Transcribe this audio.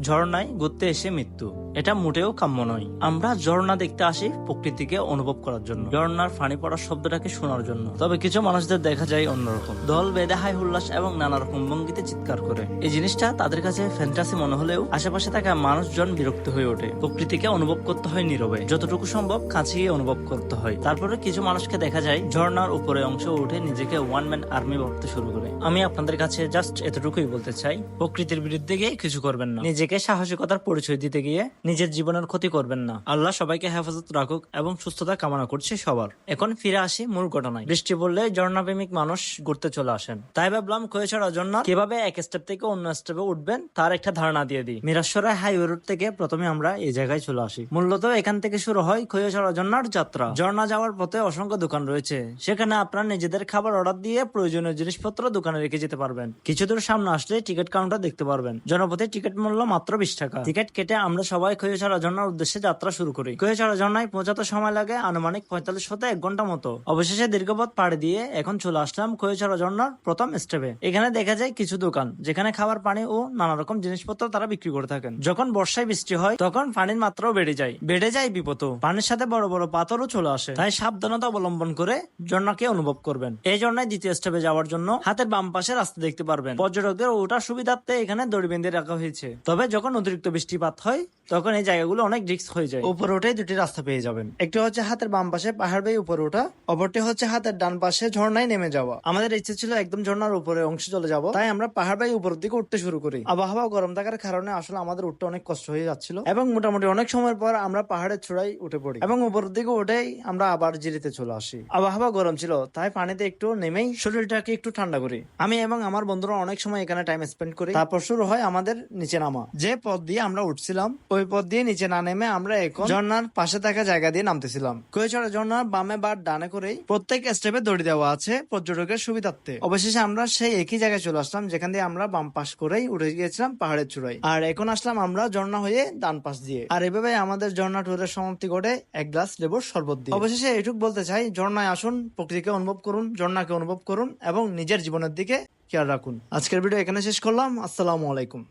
ঝর্ণায় ঘুরতে এসে মৃত্যু। এটা মোটেও কাম্য নয়। আমরা ঝর্ণা দেখতে আসি প্রকৃতিকে অনুভব করার জন্য। ঝর্ণার ফানি পড়ার শব্দটাকে শোনার জন্য। তবে কিছু মানুষদের দেখা যায় অন্যরকম। দল বেঁধে হাই উল্লাস এবং নানা রকম ভঙ্গিতে চিৎকার করে। এই জিনিসটা তাদের কাছে ফ্যান্টাসি মনে হলেও আশেপাশে থাকা মানুষজন বিরক্ত হয়ে ওঠে। প্রকৃতিকে অনুভব করতে হয় নীরবে। যতটুকু সম্ভব কাছে গিয়ে অনুভব করতে হয়। তারপরে কিছু মানুষকে দেখা যায় ঝর্ণার উপরে অংশ উঠে নিজেকে ওয়ান ম্যান আর্মি ভাবতে শুরু করে। আমি আপনাদের কাছে জাস্ট এতটুকুই বলতে চাই, প্রকৃতির বিরুদ্ধে গিয়ে কিছু করবেন না। নিজেকে সাহসিকতার পরিচয় দিতে গিয়ে নিজের জীবনের ক্ষতি করবেন না। আল্লাহ সবাইকে হেফাজত রাখুক এবং সুস্থতা কামনা করছে সবার। এখন ফিরে আসি মূল ঘটনায়। বৃষ্টি বললে ঝর্ণা প্রেমিক মানুষ ঘুরতে চলে আসেন। তাই ভাবলাম কয়েছাড়া ঝর্ণা কীভাবে এক স্টেপ থেকে অন্য স্টেপে উঠবেন? তার একটা ধারণা দিয়ে দিই। মিরাশ্বরা হাইওয়ে রোড থেকে প্রথমে আমরা এই জায়গায় চলে আসি। মূলত এখান থেকে শুরু হয় খৈয়াছড়া ঝর্ণার যাত্রা। ঝর্ণা যাওয়ার পথে অসংখ্য দোকান রয়েছে। সেখানে আপনারা নিজেদের খাবার অর্ডার দিয়ে প্রয়োজনীয় জিনিসপত্র দোকানে রেখে যেতে পারবেন। কিছু দূর সামনে আসলে টিকিট কাউন্টার দেখতে পারবেন। জনপথে টিকিট মূল্য মাত্র বিশ টাকা। টিকিট কেটে আমরা সবাই খৈয়াছড়া ঝর্ণার উদ্দেশ্যে যাত্রা শুরু করি। খৈয়াছড়া ঝর্ণায় পৌঁছাতে সময় লাগে আনুমানিক পঁয়তাল্লিশ হতে এক ঘণ্টা মতো। অবশেষে দীর্ঘপথ পাড়ি দিয়ে এখন চলে আসলাম খৈয়াছড়া ঝর্ণার প্রথম স্টেপে এখানে দেখা যায় কিছু দোকান, যেখানে খাবার, পানি ও নানা রকম জিনিসপত্র তারা বিক্রি করে থাকেন। যখন বর্ষায় বৃষ্টি হয়, তখন পানির মাত্রাও বেড়ে যায়। বেড়ে যায় বিপদ। পানির সাথে বড় বড় পাথরও চলে আসে। তাই সাবধানতা অবলম্বন করে ঝর্ণাকে অনুভব করবেন। এই ঝর্ণায় দ্বিতীয় স্টেপে যাওয়ার জন্য হাতের বাম পাশে রাস্তা দেখতে পারবেন। পর্যটকদের ওটার সুবিধার্থে এখানে দড়ি বেঁধে রাখা হয়েছে। তবে যখন অতিরিক্ত বৃষ্টিপাত হয় তখন এই জায়গাগুলো অনেক রিস্ক হয়ে যায়। উপরে উঠে দুটি রাস্তা পেয়ে যাবেন। একটি হচ্ছে হাতের বাম পাশে পাহাড় বেয়ে উপরে ওঠা, অপরটি হচ্ছে হাতের ডান পাশে ঝর্ণায় নেমে যাওয়া। আমাদের ইচ্ছে ছিল একদম ঝর্ণার উপরে অংশে চলে যাব, তাই আমরা পাহাড় বেয়ে উপরের দিকে উঠতে শুরু করি। আবহাওয়া গরম থাকার কারণে আসলে আমাদের উঠতে অনেক কষ্ট হয়ে যাচ্ছিল এবং মোটামুটি অনেক সময়ের পর আমরা পাহাড়ের চূড়ায় উঠে পড়ি এবং উপরের দিকে উঠেই আমরা আবার জিরিতে চলে আসি। আবহাওয়া গরম ছিল, তাই পানিতে একটু নেমেই শরীরটাকে একটু ঠান্ডা করি। আমি এবং আমার বন্ধুরা অনেক সময় এখানে টাইম স্পেন্ড করি। তারপর শুরু হয় আমাদের নিচে নামা। যে পথ দিয়ে আমরা উঠছিলাম, ওই পথ দিয়ে নিচে না নেমে আমরা এখন ঝর্ণার পাশে থাকা জায়গা দিয়ে নামতেছিলাম। কয়েছড়া ঝর্ণার বামে বা ডানে করেই প্রত্যেক স্টেপে দড়ি দেওয়া আছে পর্যটকের সুবিধার্থে। অবশেষে আমরা সেই একই জায়গায় চলে আসলাম, যেখান দিয়ে আমরা বাম পাশ করেই উঠে গিয়েছিলাম পাহাড়ের চূড়ায়। আর এখন আসলাম আমরা ঝর্ণা হয়ে ডান পাশ দিয়ে। আর এভাবে আমাদের ঝর্ণা ট্যুরের সমাপ্তি ঘটে এক গ্লাস লেবুর শরবত দিয়ে। অবশেষে এটুক বলতে চাই, ঝর্ণায় আসুন, প্রকৃতিকে অনুভব করুন, ঝর্ণাকে অনুভব করুন এবং নিজের জীবনের দিকে খেয়াল রাখুন। আজকের ভিডিও এখানে শেষ করলাম, আসসালামু আলাইকুম।